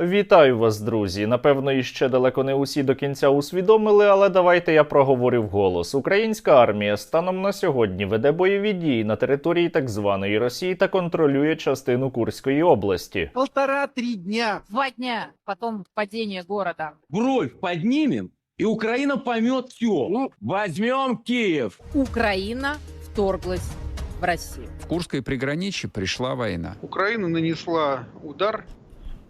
Вітаю вас, друзі. Напевно, іще далеко не усі до кінця усвідомили, але давайте я проговорю вголос. Українська армія станом на сьогодні веде бойові дії на території так званої Росії та контролює частину Курської області. Полтора-три дня. Два дня, потом падение города. бровь поднимем, и Украина поймет все. Ну. Возьмем Киев. Украина вторглась в Россию. В Курской приграничье пришла война. Украина нанесла удар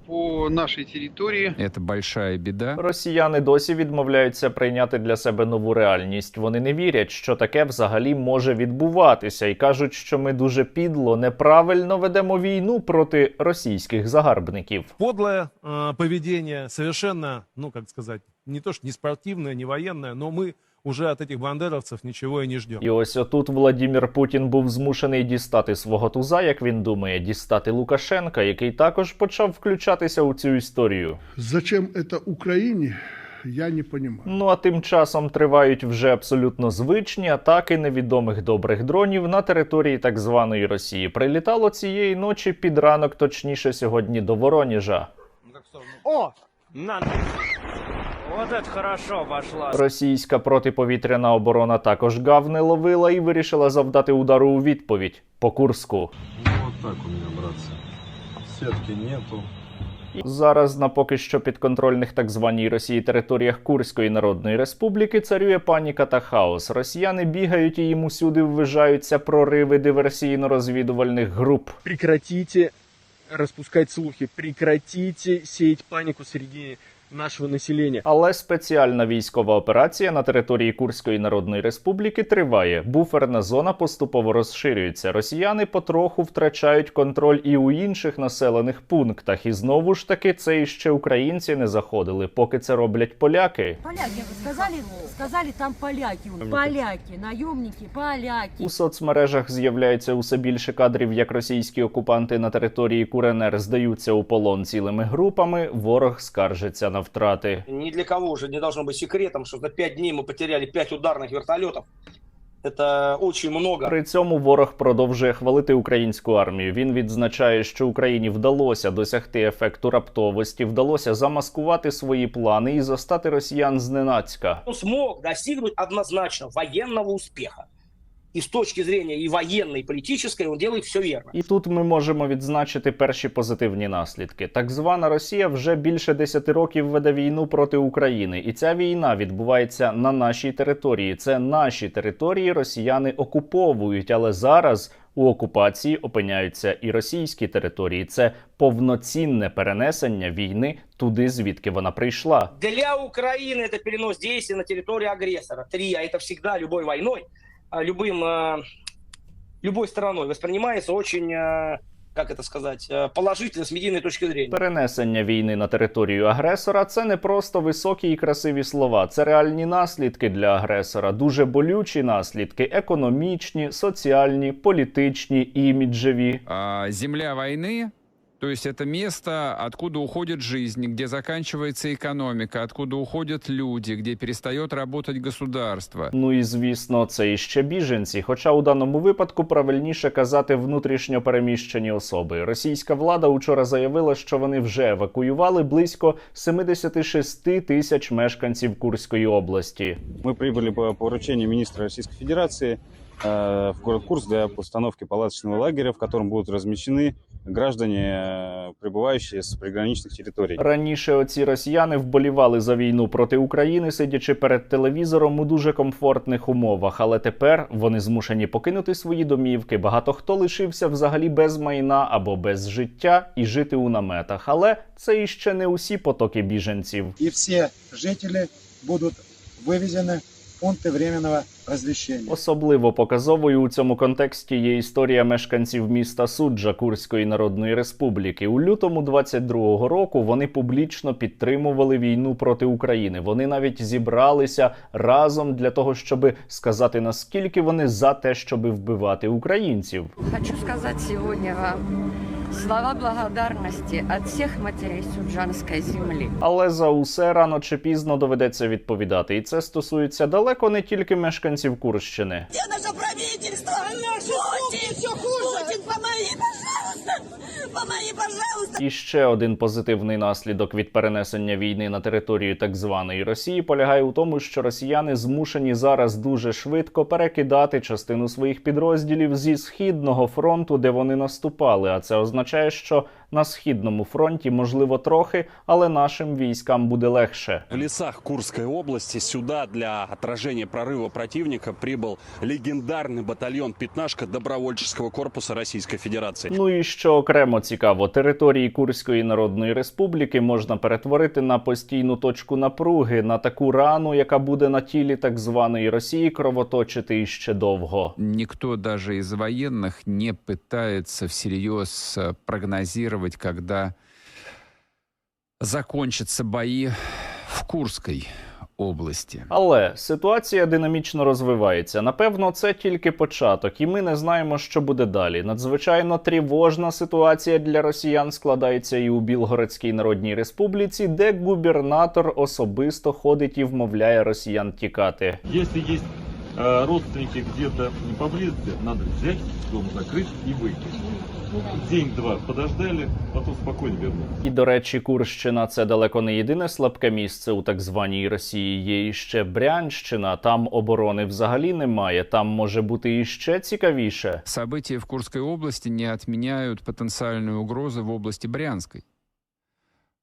по нашей территории. Это большая беда. Росіяни досі відмовляються прийняти для себе нову реальність. Вони не вірять, що таке взагалі може відбуватися, і кажуть, що ми дуже підло, неправильно ведемо війну проти російських загарбників. подлое э, поведение, совершенно, ну, как сказать, не то что не спортивное, не военное, но мы уже от этих бандеровцев ничего и не ждем. І ось отут Владімір Путін був змушений дістати свого туза, як він думає, дістати Лукашенка, який також почав включатися у цю історію. Зачем это Украине, я не понимаю. Ну а тим часом тривають вже абсолютно звичні атаки невідомих добрих дронів на території так званої Росії. Прилітало цієї ночі під ранок, точніше сьогодні до Вороніжа. О! На! Вот это хорошо пошла. Російська протиповітряна оборона також гав не ловила і вирішила завдати удару у відповідь по Курску. Ну, вот так у меня, братцы. Сетки нету. Зараз на поки що підконтрольних так званій Росії територіях Курської Народної Республіки царює паніка та хаос. Росіяни бігають і їм усюди ввижаються прориви диверсійно-розвідувальних груп. Прекратите распускать слухи, прекратите сеять панику среди нашего населения. Але спеціальна військова операція на території Курської Народної Республіки триває. Буферна зона поступово розширюється. Росіяни потроху втрачають контроль і у інших населених пунктах. І знову ж таки, це іще українці не заходили, поки це роблять поляки. Поляки сказали, сказали там поляки. Поляки, наемники, поляки. У соцмережах з'являється усе більше кадрів, як російські окупанти на території Куренер здаються у полон цілими групами. Ворог скаржиться на втрати. Ни для кого уже не должно быть секретом, что за пять дней мы потеряли пять ударных вертолетов. Это очень много. При цьому ворог продовжує хвалити українську армію. Він відзначає, що Україні вдалося досягти ефекту раптовості, вдалося замаскувати свої плани і застати росіян зненацька. Он смог достигнуть однозначно военного успеха. И с точки зрения и военной, и политической он делает все верно. І тут ми можемо відзначити перші позитивні наслідки. Так звана Росія вже більше 10 років веде війну проти України, і ця війна відбувається на нашій території. Це наші території росіяни окуповують, але зараз у окупації опиняються і російські території. Це повноцінне перенесення війни туди, звідки вона прийшла. Для Украины это перенос действий на территорию агрессора. Три, а это всегда любой войной, а, любым, э, любой стороной воспринимается очень, э, как это сказать, э, положительно с медийной точки зрения. Перенесення війни на територію агресора це не просто високі і красиві слова, це реальні наслідки для агресора, дуже болючі наслідки: економічні, соціальні, політичні, іміджеві. А земля войны, то есть это место, откуда уходит жизнь, где заканчивается экономика, откуда уходят люди, где перестает работать государство. Ну і звісно, це іще біженці. Хоча у даному випадку правильніше казати внутрішньо переміщені особи. Російська влада учора заявила, що вони вже евакуювали близько 76 тисяч мешканців Курської області. Мы прибыли по поручению министра Российской Федерации э, в город Курск для установки палаточного лагеря, в котором будут размещены граждане, э, прибывающие с приграничных территорий. Раніше оці росіяни вболівали за війну проти України, сидячи перед телевізором у дуже комфортних умовах. Але тепер вони змушені покинути свої домівки. Багато хто лишився взагалі без майна або без життя і жити у наметах. Але це іще не усі потоки біженців. и все жители будут вывезены в пункты временного размещения. Особливо показовою у цьому контексті є історія мешканців міста Суджа Курської Народної Республіки. У лютому 22-го року вони публічно підтримували війну проти України. Вони навіть зібралися разом для того, щоб сказати наскільки вони за те, щоб вбивати українців. Хочу сказать сегодня вам слова благодарності від всіх матерей Суджанської землі. Але за усе рано чи пізно доведеться відповідати, і це стосується далеко не тільки мешканців Курщини. Я наше помоги, пожалуйста! І ще один позитивний наслідок від перенесення війни на територію так званої Росії полягає у тому, що росіяни змушені зараз дуже швидко перекидати частину своїх підрозділів зі східного фронту, де вони наступали. А це означає, що на східному фронті можливо трохи, але нашим військам буде легше. В лесах Курской области сюда для отражения прорыва противника прибыл легендарный батальон «Пятнашка» добровольческого корпуса Российской Федерации. Ну і що окремо цікаво, території Курської Народної Республіки можна перетворити на постійну точку напруги, на таку рану, яка буде на тілі так званої Росії кровоточити іще довго. Никто даже из военных не пытается всерьез э, прогнозировать, когда закончатся бои в Курской области. Але ситуація динамічно розвивається. Напевно, це тільки початок, і ми не знаємо, що буде далі. Надзвичайно тривожна ситуація для росіян складається і у Білгородській Народній Республіці, де губернатор особисто ходить і вмовляє росіян тікати. Если есть э, родственники где-то не поблизости, надо взять, дом закрыть и выйти. День-два подождали, потом спокойно вернуться. І до речі, Курщина це далеко не єдине слабке місце у так званій Росії. Є іще Брянщина. Там оборони взагалі немає. Там може бути іще цікавіше. События в Курській області не відміняють потенціальної угрозу в області Брянской.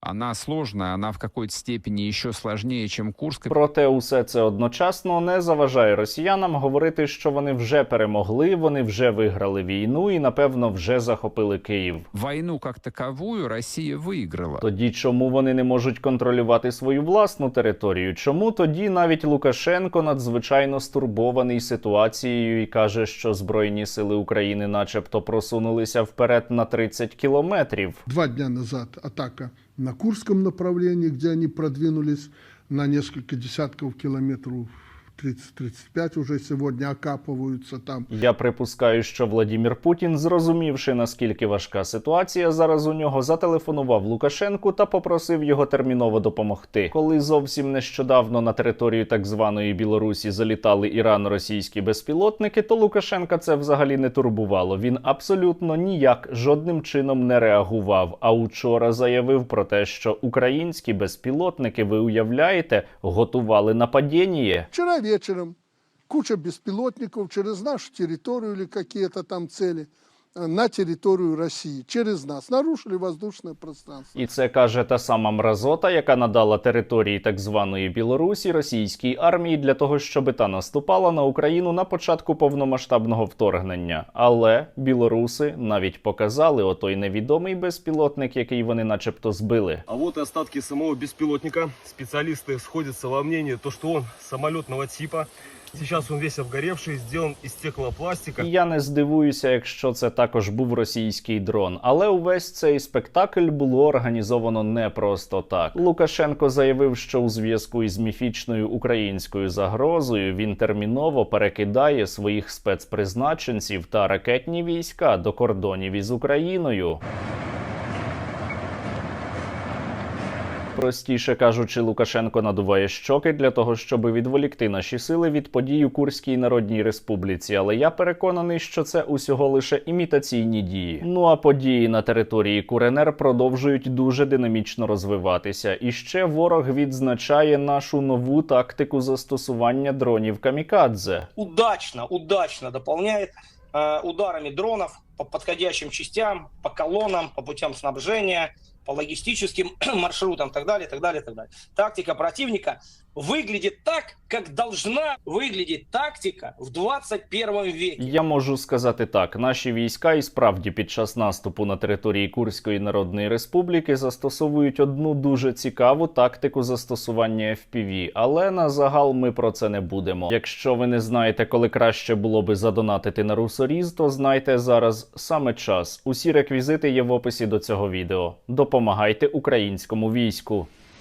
Она сложная, она в какой-то степени еще сложнее, чем Курская. Проте усе це одночасно не заважає росіянам говорити, що вони вже перемогли, вони вже виграли війну і напевно вже захопили Київ. Войну как таковую Россия выиграла. Тоді чому вони не можуть контролювати свою власну територію? Чому тоді навіть Лукашенко надзвичайно стурбований ситуацією і каже, що збройні сили України, начебто, просунулися вперед на 30 кілометрів? Два дня назад атака на Курском направлении, где они продвинулись на несколько десятков километров, 30-35 уже сегодня окапываются там. Я припускаю, що Владімір Путін, зрозумівши наскільки важка ситуація зараз у нього, зателефонував Лукашенку та попросив його терміново допомогти. Коли зовсім нещодавно на територію так званої Білорусі залітали ірано-російські безпілотники, то Лукашенка це взагалі не турбувало. Він абсолютно ніяк жодним чином не реагував. А учора заявив про те, що українські безпілотники, ви уявляєте, готували нападіння. Вчера вечером куча беспилотников через нашу территорию или какие-то там цели на территорию России, через нас, нарушили воздушное пространство. І це каже та сама мразота, яка надала території так званої Білорусі російській армії для того, щоб та наступала на Україну на початку повномасштабного вторгнення. Але білоруси навіть показали отой невідомий безпілотник, який вони, начебто, збили. А вот и остатки самого беспилотника. Специалисты сходятся во мнении, то, что он самолетного типа. Сейчас он весь обгоревший, сделан из стеклопластика. Я не здивуюся, якщо це також був російський дрон. Але увесь цей спектакль було організовано не просто так. Лукашенко заявив, що у зв'язку із міфічною українською загрозою він терміново перекидає своїх спецпризначенців та ракетні війська до кордонів із Україною. Простіше кажучи, Лукашенко надуває щоки для того, щоб відволікти наші сили від подій у Курській Народній Республіці. Але я переконаний, що це усього лише імітаційні дії. Ну а події на території КУРНР продовжують дуже динамічно розвиватися. І ще ворог відзначає нашу нову тактику застосування дронів камікадзе. Удачно, удачно дополняет э, ударами дронов по подходящим частям, по колоннам, по путям снабжения, по логистическим маршрутам и так далее, так далее, так далее. Тактика противника выглядит так, как должна выглядеть тактика в 21 веке. Я можу сказати так: наші війська і справді під час наступу на території Курської Народної Республіки застосовують одну дуже цікаву тактику застосування FPV, але на загал ми про це не будемо. Якщо ви не знаєте, коли краще було би задонатити на русоріз, то знайте зараз саме час. Усі реквізити є в описі до цього відео. Допомагайте українському війську.